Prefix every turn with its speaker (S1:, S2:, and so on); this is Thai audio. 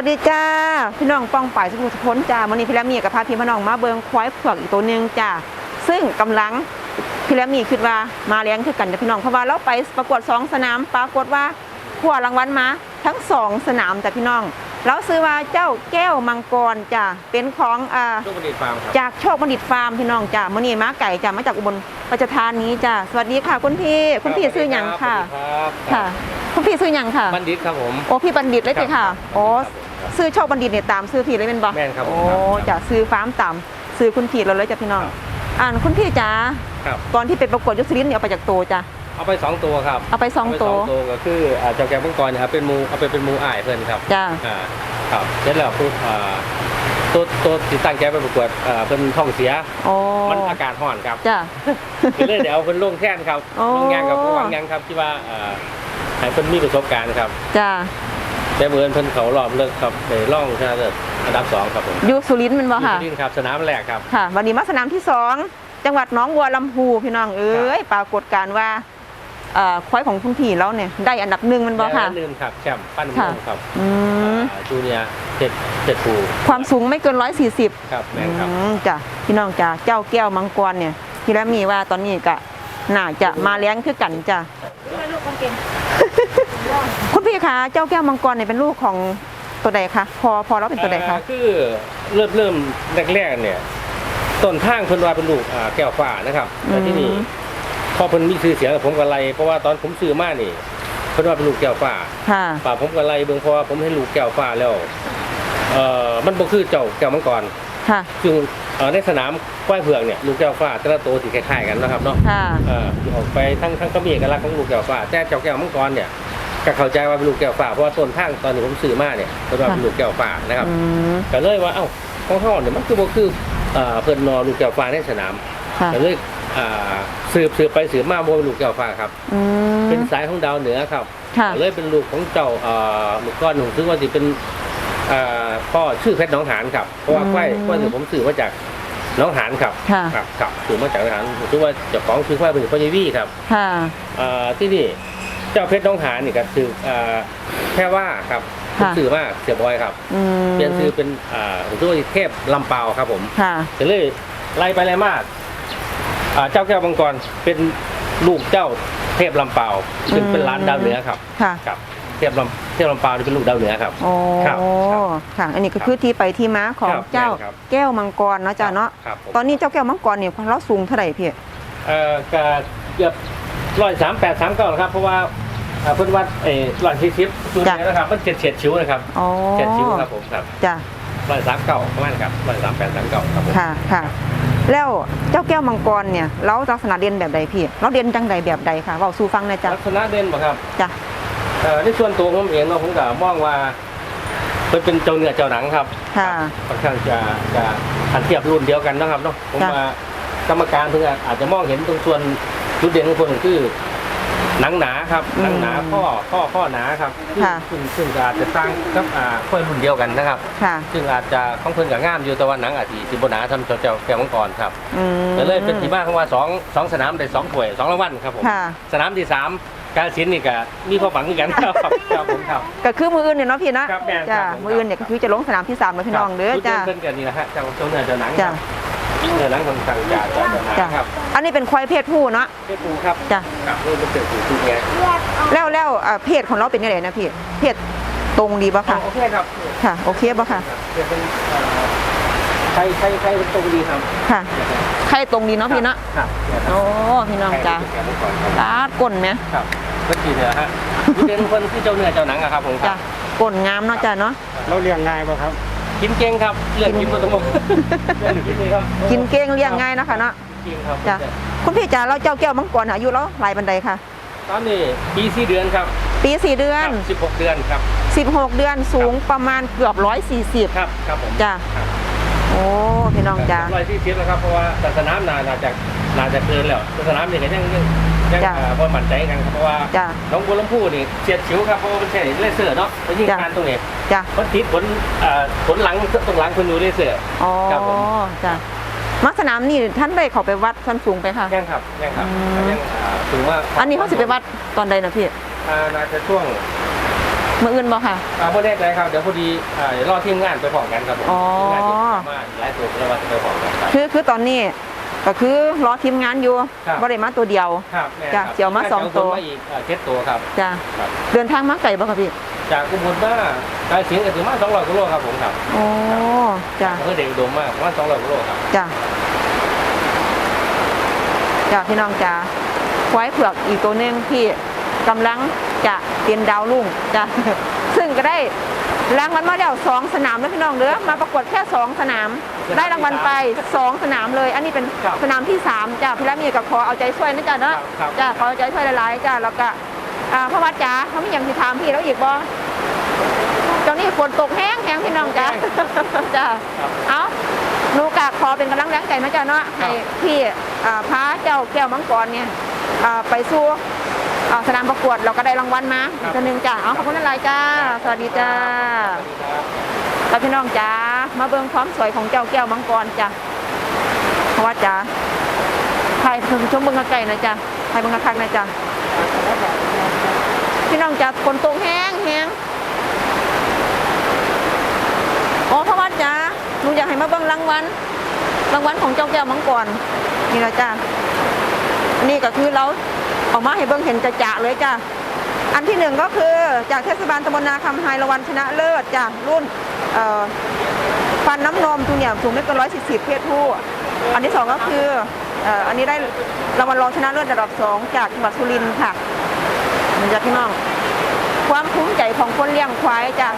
S1: วัสดีจ้า พี่น้องป้องป่ายสมุทรพ้นจ้าวันนี้พี่แรมมีกับพาพี่พี่น้องมาเบิงควายเผือกอีกตัวหนึ่งจ้าซึ่งกำลังพี่แรมมีคิดว่ามาเลี้ยงคือกันจ้ะพี่น้องเพราะว่าเราไปประกวดสองสนามปรากฏว่าขวารางวัลมาทั้งสองสนามจ้ะพี่น้องเราซื้อว่าเจ้าแก้วมังกรจ้าเป็นของอ่า
S2: ลูกประดิษฐ์ฟาร์มครับ
S1: จากโชคบัณฑิตฟาร์มพี่น้องจ้ามื่อนี้มาไก่จ้ามาจากอุบลราชธานีจ้าสวัสดีค่ะคุณพี่คุณพี่ซื้อหยังค่ะ
S2: ครับ
S1: ค่ะคุณพี่ซื้อหยังค่ะ
S2: บัณฑิตครับผม
S1: โอ้พี่บัณฑิตเลยสิค่ะ
S2: ครับ
S1: โอ้
S2: ครับ
S1: ซื้อโชคบัณฑิตเนี่ยตามซื้อพี่เลยเป็นบ่
S2: แม่นครับผม
S1: โอ้
S2: ครับ
S1: จะซื้อฟาร์มตามซื้อคุณพี่เราเลยจ้ะพี่น้อง
S2: ครับ
S1: อ่านคุณพี่จ๋า
S2: ครับ
S1: ตอนที่ไปประกวดยศรินทร์เนี่ยเอาไปจากโตจ้ะ
S2: เอาไปสองตัวครับ
S1: เอาไปสอง
S2: เาไป
S1: โต
S2: สองตัวก็คืออ่าเจ้าแก้วมังกรเนะครับเป็นหมูเอาไปเป็นหมูอ่ายเพื่อนครับ
S1: จ้ะ
S2: อ่าครับเสร็จแล้วปุ๊บอ่าตัวตัวติดตั้งแก้วไปประกวดอ่าเป็นท้องเสีย
S1: โอ้
S2: มันอากาศร้อนครับ
S1: จ้ะ
S2: ก็เลยเดี๋ยวเอาเป็นลงแท่นครับ
S1: โอ้
S2: ลงงานกับผู้วางงานครับที่ว่าอ่าให้เพิ่นมีประสบการณ์ครับ
S1: จ้ะ
S2: แต่เมื่อนเพิ่นเขารอบเลิกครับในร่องชนะเลิศอันดับสองครับผม
S1: อยู่สุรินทร์แมันบ่ค่ะ
S2: ที่ดินครับสนามแรกครับ
S1: ค่ะ วันนี้มาสนามที่สองจังหวัดหนองบัวลำพูพี่น้องเอ้ยปรากฏการณ์ว่าเอ่อควายของคุณพี่เราเนี่ยได้อันดับหนึ่งแมันบ่ค่ะ
S2: และลืมครับแชมป์ปั้น
S1: ค่ะ
S2: มือครับ
S1: อืม
S2: อ่าจูเนียร์เจ็ดเจ็ดปู
S1: ความสูงไม่เกินร้อยสี่สิบ
S2: ครับแม่นครับ
S1: อืมจ้ะพี่น้องจ้ะเจ้าแก้วมังกรเนี่ยพี่แล้วมีว่าตอนนี้ก็น่าจะมาเลี้ยงคือกันจ้ะคุณ พี่คะเจ้าแก้วมังกรเนี่ยเป็นลูกของตัวใดคะพอพอเราเป็นตัวใดคะ
S2: อ่าคือเริ่มเริ่มแรกๆเนี่ยต้นทางเพิ่นว่าเป็นลูกอ่าแก้วฟ้านะครับแต่ที่นี่พอเพิ่นมีชื่อเสียงกับผมก็ไล่เพราะว่าตอนผมซื้อมานี่เพิ่นว่าเป็นลูกแก้วฟ้า
S1: ค่ะ
S2: ป่าผมก็ไล่เบิ่งเพราะว่าผมเห็นลูกแก้วฟ้าแล้วเอ่อมันบ่คือเจ้าแก้วมังกร
S1: ค่ะ
S2: ซึ่งเอ่อในสนามควายเผือกเนี่ยลูกแก้วฟ้าแต่ละตัวสิคล้ายๆกันนะครับเนาะ
S1: ค่ะ
S2: เอ่อที่ออกไปทั้งทั้งก็มีเอกลักษณ์ของลูกแก้วฟ้าแต่เจ้าแก้วมังกรเนี่ย ก็เข้าใจว่าเป็นลูกแก้วฟ้าเพราะว่าต้นทางตอนที่ผมซื้อมาเนี่ยเพิ่นว่าเป็นลูกแก้วฟ้านะครับ
S1: อืม
S2: ก็เลยว่าเอ้าของเขาเนี่ยมันคือบ่คือเอ่อเพิ่นนอลูกแก้วฟ้าในสนาม
S1: ค่ะ
S2: ก็เลยอ่าสืบสืบไปสืบมาบ่เป็นลูกแก้วฟ้าครับ
S1: อืม
S2: เป็นสายของดาวเหนือครับ
S1: ค่ะ
S2: ก็เลยเป็นลูกของเจ้าเอ่อลูกก้อนหนุ่มซึ่งว่าสิเป็นเอ่อพ่อชื่อเพชรหน้องหานครับ เพราะว่าควายควายที่ผมซื้อมาจากหน้องหานครับ
S1: ค่ะ
S2: ครับครับซื้อมาจากหน้องหานผมชื่อว่าเจ้าของชื่อควายเป็นพ่อเยวี่ครับ
S1: ค่ะ
S2: เอ่อที่นี่ เจ้าเพชรหน้องหานนี่ก็คือเอ่อแค่ว่าครับผม
S1: ค่ะ
S2: ซื้อมาเสียบอยครับ
S1: อืม
S2: เปลี่ยนชื่อเป็นอ่าผมชื่อว่าเทพลำเปาครับผม
S1: ค่ะ
S2: ก็เลยไล่ไปไล่มาอ่าเจ้าแก้วมังกรเป็นลูกเจ้าเทพลำเปาซึ่งเป็นร้านดาวเหนือครับ
S1: ค่ะ
S2: ครับ เทพลำเทพลำเปานี่เป็นลูกดาวเหนือครับ
S1: โอ้
S2: ครับ
S1: ค่ะ อันนี้ก็คือที่ไปที่มาของ
S2: ครับ
S1: เจ้า
S2: แม่นครับ
S1: แก้วมังกรเนาะจ้ะเนาะ
S2: ครับผม
S1: ตอนนี้เจ้าแก้วมังกรเนี่ยเราสูงเท่าไหร่พี่
S2: เอ่อก็เกือบ ร้อยสามแปดสามเก้าครับเพราะว่าเอ่อเพิ่นวัดเอ่ร้อยสี่สิบจุด
S1: จ้ะ
S2: นี้นะครับมันเจ็ดเฉียดชิวนะครับ
S1: อ๋อ
S2: เจ็ดชิวครับผมครับ
S1: จ้ะ
S2: ร้อยสามเก้าประมาณครับร้อยสามแปดสามเก้าครับผม
S1: ค่ะค่ะ แล้วเจ้าแก้วมังกรเนี่ยเราลักษณะเด่นแบบใดพี่ เราเด่นจังใดแบบใดค่ะเว้าสู่ฟังหนะจ๊ะ
S2: ลักษณะเด่นบ่ครับ
S1: จ้ะ
S2: เอ่อในส่วนตัวผมเองเนาะผมก็มองว่าเพิ่นเป็นเจ้าเนื้อเจ้าหนังครับ
S1: ค่ะ
S2: ค่อนข้างจะจะทันเทียบรุ่นเดียวกันนะครับเนาะผม
S1: จ้ะ
S2: ว่ากรรมการเพิ่งอาจจะมองเห็นตรงส่วน จุดเด่นของเพิ่นคือหนังหนาครับหนังหนาข้อข้อข้อหนาครับซึ่ง
S1: ค่ะ
S2: ซึ่งซึ่งอาจจะสร้างกับอ่าค่อยรุ่นเดียวกันนะครับ
S1: ค่ะ
S2: ซึ่งอาจจะของเพิ่นกับงามอยู่แต่ว่าหนังอาจสิสิบ่หนาทำเจ้าเจ้าแก้วมังกรครับ
S1: อืม
S2: ก็เลยเป็นที่มาของว่าสองสองสนามได้สองถ้วยสองรางวัลครับผม
S1: ค่ะ
S2: สนามที่สามกาฬสินธุ์นี่ก็มีความหวังเหมือนกันครับครับผมครับ
S1: ก็คือมืออื่นเนี่ยเนาะพี่เนาะ
S2: ครับแม่น
S1: จ้ะ
S2: ครับผม
S1: มืออื่นเนี่ยก็คือจะลงสนามที่สามแล้วพี่น้องเด้อจ้ะ
S2: จุดเด่นเพิ่นกันนี่นะฮะเจ้าเจ้าเนื้อเจ้าหนัง
S1: จ้ะ
S2: เนื้อหนังของต่างจากเจ้าหนัง
S1: จ้ะ
S2: ครับ
S1: อันนี้เป็นควายเพศผู้เนาะ
S2: เพศปูครับ
S1: จ้ะ
S2: ครับนี่เป็นเพศปูคือไง
S1: แล้วแล้วอ่าเพศของเราเป็นยังไงนะพี่เพศตรงดีป่ะค่ะ
S2: โอเคครับ
S1: ค่ะ โอเคป่ะค่ะ
S2: เป็นใครใครใครเป็นตรงดีครับ
S1: ค่ะใครตรงดีเนาะพี่เนาะ
S2: ครับ
S1: โอ้พี่น้องจ้ะ
S2: ใครเป็นแกนก่อนครับ
S1: ลาดก้นไหม
S2: ครับเมื่อกี้เนี่ยฮะจุดเด่นเพิ่นคือเจ้าเนื้อเจ้าหนังอะครับผมค
S1: จ้ะ
S2: รับ
S1: ก้นงามเนาะจ้ะเนาะ
S3: เราเลี้ยงง่ายป่ะครับ
S2: กินเก่งครับเลือกกินมาตรงเลือกกินเลยครับ
S1: กินเก้งเลี้ยงง่ายเนาะค่ะเนาะ
S2: กินครับ
S1: จ้ะคุณพี่จ๋าเราเจ้าแก้วมังกรอายุเราหลายบันไดค่ะ
S2: ตอนนี้ปีสี่เดือนครับ
S1: ปีสี่เดือน
S2: สิบหกเดือนครับ
S1: 16เดือนสูงประมาณเกือบ140
S2: ครับครับผม
S1: จ้ะ
S2: ครับ
S1: โอ้พี่น้องจ้ะ
S2: ร้อยที่สิบแล้วครับเพราะว่าแต่สนามนานาจะนาจะเกินแล้วแต่สนามนี่ก็ยังยัง ยัง
S1: จ้ะ
S2: เอ่อบ่มั่นใจกันครับเพราะว่า
S1: จ้ะ
S2: น้องบัวลำพูนี่เฉียดฉิวครับเพราะว่ามันใช่เลเซอร์เนาะไปยิง
S1: จ้ะ
S2: การตรงนี้
S1: จ้ะ
S2: มันติดผลเอ่อผลหลังตรงหลังคนดูเลเซอร์
S1: อ๋อ
S2: ครับผม
S1: จ้ะมาสนามนี่ท่านได้เข้าไปวัดส้นสูงไปค่ะ
S2: ยังครับยังครับ
S1: อืม
S2: ยังอ่าถือว่า
S1: อันนี้เขาสิไปวัดตอนใดนะพี่
S2: อ่าน่าจะช่วง
S1: มืออื่นบ่ค่ะ
S2: อ่าไม่แน่ใจครับเดี๋ยวพอดีอ่าเดี๋ยวรอทีมงานไปพร้อมกันครับผม
S1: อ๋อ
S2: ทีมงานจะมาหลายตัวแล้วว่าจะไปพร้อมกันครับ
S1: คือคือตอนนี้ ก็คือรอทีมงานอยู่
S2: ครับ
S1: บ่ได้มาตัวเดียว
S2: ครับแม่
S1: จ้ะ
S2: ครับ
S1: เสี่ยวมาสองตัว
S2: เามาอีกอ่าเจ็ดตัวครับ
S1: จ้ะ
S2: ครับ
S1: เดินทางมาไกลบ่ครับพี่
S2: จากอุบลมาการเสียงกันถึงมาสองร้อยกิโลครับผมครับ
S1: โอ้จ้ะ
S2: เพื่อเด็กอุดมมากประมาณสองร้อยกิโลครับ
S1: จ้ะจ้ะพี่น้องจ้ะควายเผือกอีกตัวหนึ่งที่กำลังจะเป็นดาวรุ่งจ้ะ ซึ่งก็ได้ รางวัลมาแล้วสองสนามแล้วพี่น้องเด้อมาประกวดแค่สองสนาม ได้รางวัลไปสองสนามเลย อันนี้เป็น
S2: ครับ
S1: สนามที่สามจ้ะพี่ละมีกับขอเอาใจช่วยนะจ๊ะเนาะ
S2: ครับ
S1: จ้ะขอเอาใจช่วยหลายๆจ้ะแล้วก็อ่าพระวัดจ๋าเขาไม่ยังสิถามพี่แล้วอีกบ่ตอนนี้ฝนตกแห้งแห้งพี่น้องจ้ะจ้ะ
S2: ครับ
S1: เอาหนูกะขอเป็นกำลังแรงใจนะจ๊ะเนาะให้พี่อ่าพาเจ้าแก้วมังกรเนี่ยอ่าไปสู่อ่า สนามประกวดเราก็ได้รางวัลมาอีกตัวหนึ่งจ้ะเอาขอบคุณหลายๆจ้า สวัสดีจ้า
S2: สวัสดีครับ
S1: แล้วพี่น้องจ้ามาเบิ่งความสวยของเจ้าแก้วมังกรจ้ะเพราะว่าจ้าใครชมชมเบิ่งไกลๆนะจ้ะใครเบิ่งคักๆนะจ้ะพี่น้องจ้าฝนตกแห้งแห้งอ๋อเพราะว่าจ้าหนูอยากให้มาเบิ่งรางวัลรางวัลของเจ้าแก้วมังกรนี่ละจ้าอันนี้ก็คือเราเออกมาให้เบิ่งเห็นจะๆเลยจ้าอันที่หนึ่งก็คือจากเทศบาลตำบลนาคำไฮรางวัลชนะเลิศจากรุ่นฟันน้ำนมจูเนียร์สูงไม่เกินร้อยสี่สิบเพศผู้ อันที่สองก็คืออ่ออันนี้ได้รางวัลรองชนะเลิศระดับสองจากจังหวัดสุรินทร์ค่ะมันจะพี่น้อง ความภูมิใจของคนเลี้ยงควายจ้ะ